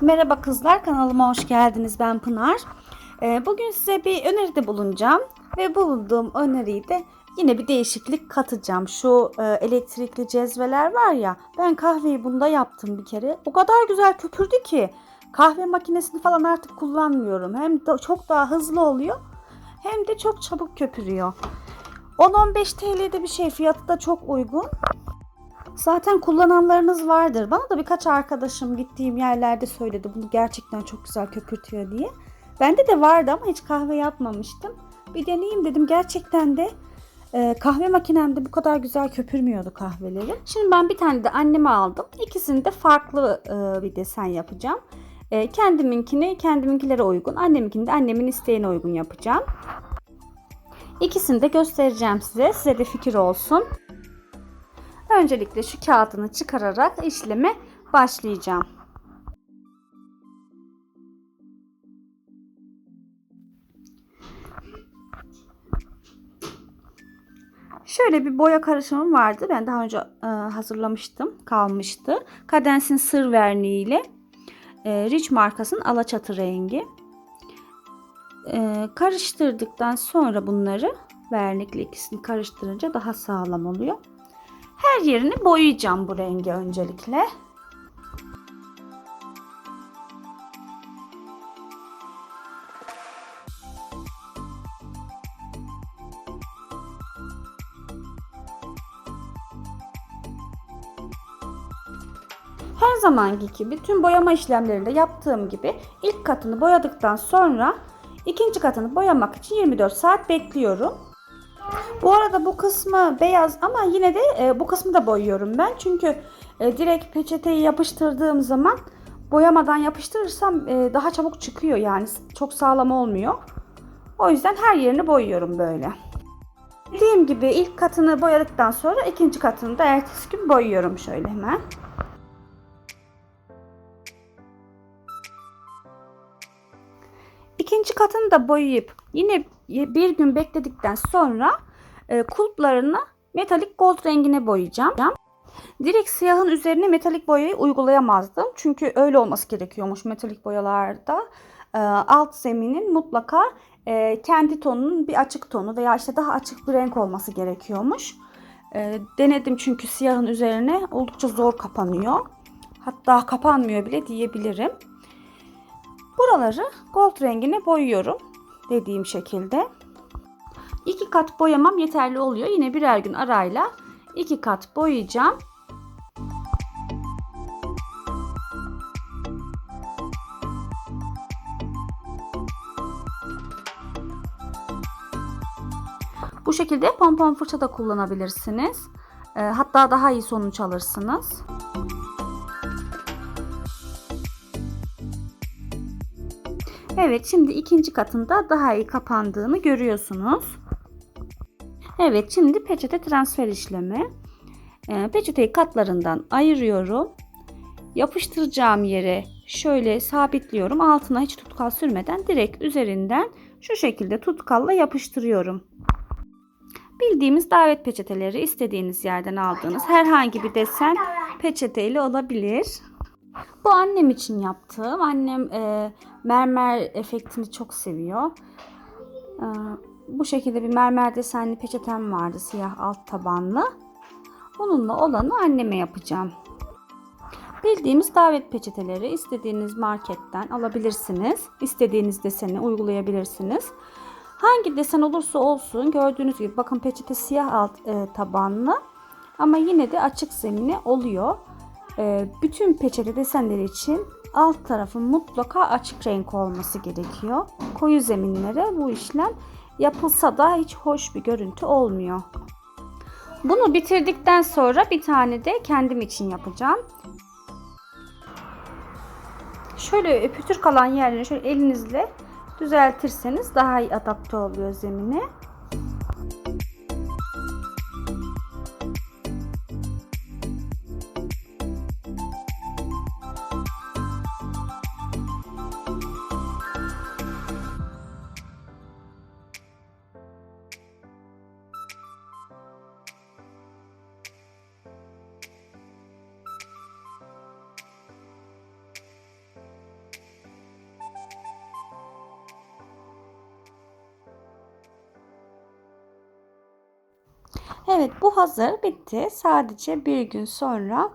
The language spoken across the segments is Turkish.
Merhaba kızlar kanalıma hoş geldiniz ben Pınar. Ee, bugün size bir öneride bulunacağım ve bulunduğum öneriyi de yine bir değişiklik katacağım. Şu e, elektrikli cezveler var ya ben kahveyi bunda yaptım bir kere. O kadar güzel köpürdü ki kahve makinesini falan artık kullanmıyorum. Hem de çok daha hızlı oluyor hem de çok çabuk köpürüyor. 10-15 TL'de bir şey fiyatı da çok uygun. Zaten kullananlarınız vardır. Bana da birkaç arkadaşım gittiğim yerlerde söyledi bunu gerçekten çok güzel köpürtüyor diye. Bende de vardı ama hiç kahve yapmamıştım. Bir deneyeyim dedim. Gerçekten de e, kahve makinemde bu kadar güzel köpürmüyordu kahveleri. Şimdi ben bir tane de anneme aldım. İkisini de farklı e, bir desen yapacağım. E, kendiminkini kendiminkilere uygun, anneminkini de annemin isteğine uygun yapacağım. İkisini de göstereceğim size. Size de fikir olsun. Öncelikle şu kağıdını çıkararak işleme başlayacağım. Şöyle bir boya karışımım vardı. Ben daha önce e, hazırlamıştım. Kalmıştı. Cadenz'in sır verniği ile e, Rich markasının alaçatı rengi. E, karıştırdıktan sonra bunları vernikle ikisini karıştırınca daha sağlam oluyor. Her yerini boyayacağım bu rengi öncelikle. Her zamanki gibi tüm boyama işlemlerinde yaptığım gibi ilk katını boyadıktan sonra ikinci katını boyamak için 24 saat bekliyorum. Bu arada bu kısmı beyaz ama yine de e, bu kısmı da boyuyorum ben. Çünkü e, direkt peçeteyi yapıştırdığım zaman boyamadan yapıştırırsam e, daha çabuk çıkıyor yani çok sağlam olmuyor. O yüzden her yerini boyuyorum böyle. Dediğim gibi ilk katını boyadıktan sonra ikinci katını da ertesi gün boyuyorum şöyle hemen. İkinci katını da boyayıp yine bir gün bekledikten sonra e, kulplarını metalik gold rengine boyayacağım. Direkt siyahın üzerine metalik boyayı uygulayamazdım. Çünkü öyle olması gerekiyormuş metalik boyalarda. E, alt zeminin mutlaka e, kendi tonunun bir açık tonu veya işte daha açık bir renk olması gerekiyormuş. E, denedim çünkü siyahın üzerine oldukça zor kapanıyor. Hatta kapanmıyor bile diyebilirim. Buraları gold rengine boyuyorum dediğim şekilde. İki kat boyamam yeterli oluyor. Yine birer gün arayla iki kat boyayacağım. Bu şekilde pompon fırça da kullanabilirsiniz. Hatta daha iyi sonuç alırsınız. Evet şimdi ikinci katında daha iyi kapandığını görüyorsunuz. Evet şimdi peçete transfer işlemi. E, peçeteyi katlarından ayırıyorum. Yapıştıracağım yere şöyle sabitliyorum. Altına hiç tutkal sürmeden direkt üzerinden şu şekilde tutkalla yapıştırıyorum. Bildiğimiz davet peçeteleri istediğiniz yerden aldığınız herhangi bir desen peçeteyle olabilir. Bu annem için yaptığım. Annem e, mermer efektini çok seviyor. E, bu şekilde bir mermer desenli peçetem vardı siyah alt tabanlı. Bununla olanı anneme yapacağım. Bildiğimiz davet peçeteleri istediğiniz marketten alabilirsiniz. İstediğiniz deseni uygulayabilirsiniz. Hangi desen olursa olsun gördüğünüz gibi bakın peçete siyah alt e, tabanlı ama yine de açık zemini oluyor. E, bütün peçete desenleri için alt tarafın mutlaka açık renk olması gerekiyor. Koyu zeminlere bu işlem yapılsa da hiç hoş bir görüntü olmuyor. Bunu bitirdikten sonra bir tane de kendim için yapacağım. Şöyle pütür kalan yerleri şöyle elinizle düzeltirseniz daha iyi adapte oluyor zemine. Evet bu hazır bitti. Sadece bir gün sonra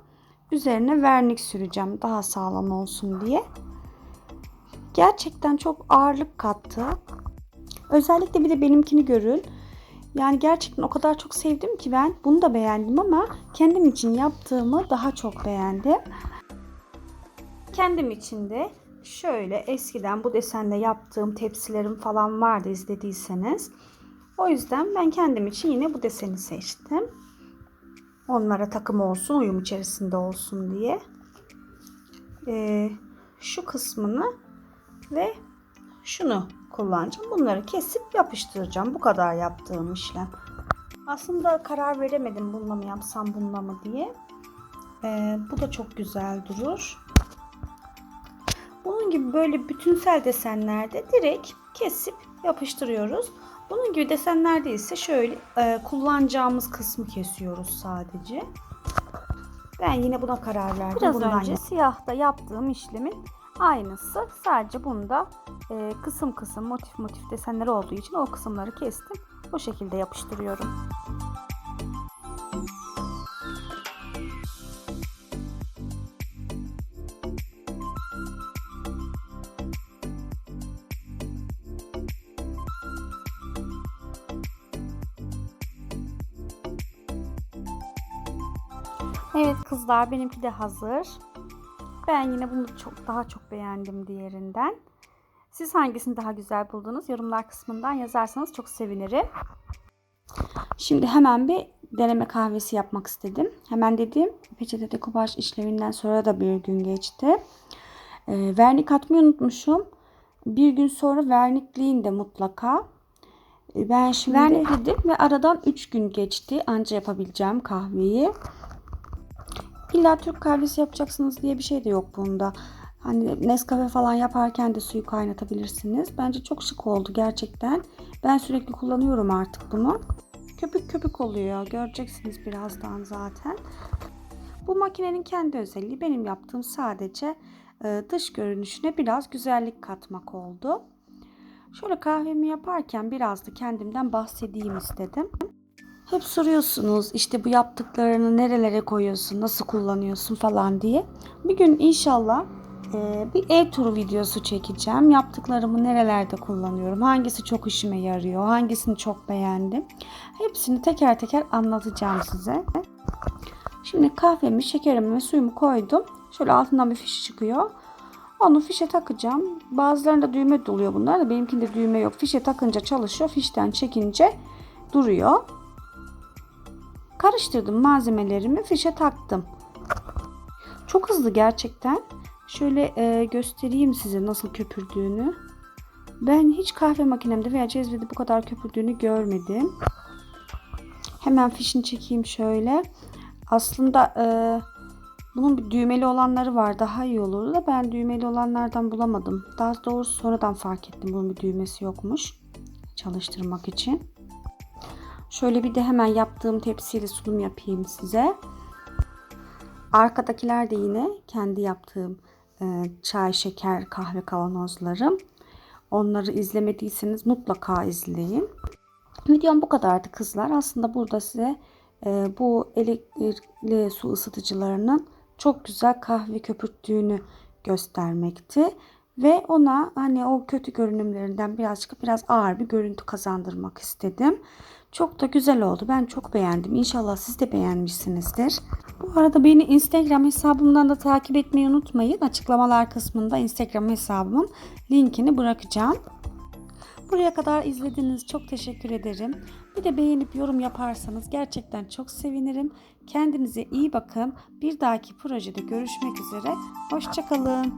üzerine vernik süreceğim daha sağlam olsun diye. Gerçekten çok ağırlık kattı. Özellikle bir de benimkini görün. Yani gerçekten o kadar çok sevdim ki ben bunu da beğendim ama kendim için yaptığımı daha çok beğendim. Kendim için de şöyle eskiden bu desenle yaptığım tepsilerim falan vardı izlediyseniz. O yüzden ben kendim için yine bu deseni seçtim. Onlara takım olsun, uyum içerisinde olsun diye. Ee, şu kısmını ve şunu kullanacağım. Bunları kesip yapıştıracağım. Bu kadar yaptığım işlem. Aslında karar veremedim bununla mı yapsam bununla mı diye. Ee, bu da çok güzel durur. Bunun gibi böyle bütünsel desenlerde direkt kesip yapıştırıyoruz. Bunun gibi desenlerde ise şöyle e, kullanacağımız kısmı kesiyoruz sadece. Ben yine buna karar verdim. Biraz Bundan önce ya- siyahta yaptığım işlemin aynısı. Sadece bunda e, kısım kısım motif motif desenleri olduğu için o kısımları kestim. O şekilde yapıştırıyorum. Evet kızlar benimki de hazır. Ben yine bunu çok daha çok beğendim diğerinden. Siz hangisini daha güzel buldunuz? Yorumlar kısmından yazarsanız çok sevinirim. Şimdi hemen bir deneme kahvesi yapmak istedim. Hemen dediğim peçete dekopaj işleminden sonra da bir gün geçti. Ee, vernik atmayı unutmuşum. Bir gün sonra vernikleyin de mutlaka. Ee, Ben şimdi vernikledim ve aradan 3 gün geçti. Anca yapabileceğim kahveyi. İlla Türk kahvesi yapacaksınız diye bir şey de yok bunda. Hani Nescafe falan yaparken de suyu kaynatabilirsiniz. Bence çok şık oldu gerçekten. Ben sürekli kullanıyorum artık bunu. Köpük köpük oluyor. Göreceksiniz birazdan zaten. Bu makinenin kendi özelliği benim yaptığım sadece e, dış görünüşüne biraz güzellik katmak oldu. Şöyle kahvemi yaparken biraz da kendimden bahsedeyim istedim. Hep soruyorsunuz işte bu yaptıklarını nerelere koyuyorsun, nasıl kullanıyorsun falan diye. Bir gün inşallah e, bir ev turu videosu çekeceğim. Yaptıklarımı nerelerde kullanıyorum, hangisi çok işime yarıyor, hangisini çok beğendim. Hepsini teker teker anlatacağım size. Şimdi kahvemi, şekerimi ve suyumu koydum. Şöyle altından bir fiş çıkıyor. Onu fişe takacağım. Bazılarında düğme doluyor bunlar da benimkinde düğme yok. Fişe takınca çalışıyor. Fişten çekince duruyor. Karıştırdım malzemelerimi fişe taktım. Çok hızlı gerçekten. Şöyle e, göstereyim size nasıl köpürdüğünü. Ben hiç kahve makinemde veya cezvede bu kadar köpürdüğünü görmedim. Hemen fişini çekeyim şöyle. Aslında e, bunun bir düğmeli olanları var. Daha iyi olurdu da ben düğmeli olanlardan bulamadım. Daha doğrusu sonradan fark ettim bunun bir düğmesi yokmuş. Çalıştırmak için. Şöyle bir de hemen yaptığım tepsiyle sunum yapayım size. Arkadakiler de yine kendi yaptığım e, çay, şeker, kahve kavanozlarım. Onları izlemediyseniz mutlaka izleyin. Videom bu kadardı kızlar. Aslında burada size e, bu elektrikli su ısıtıcılarının çok güzel kahve köpürttüğünü göstermekti. Ve ona hani o kötü görünümlerinden birazcık biraz ağır bir görüntü kazandırmak istedim. Çok da güzel oldu. Ben çok beğendim. İnşallah siz de beğenmişsinizdir. Bu arada beni Instagram hesabımdan da takip etmeyi unutmayın. Açıklamalar kısmında Instagram hesabımın linkini bırakacağım. Buraya kadar izlediğiniz çok teşekkür ederim. Bir de beğenip yorum yaparsanız gerçekten çok sevinirim. Kendinize iyi bakın. Bir dahaki projede görüşmek üzere. Hoşçakalın.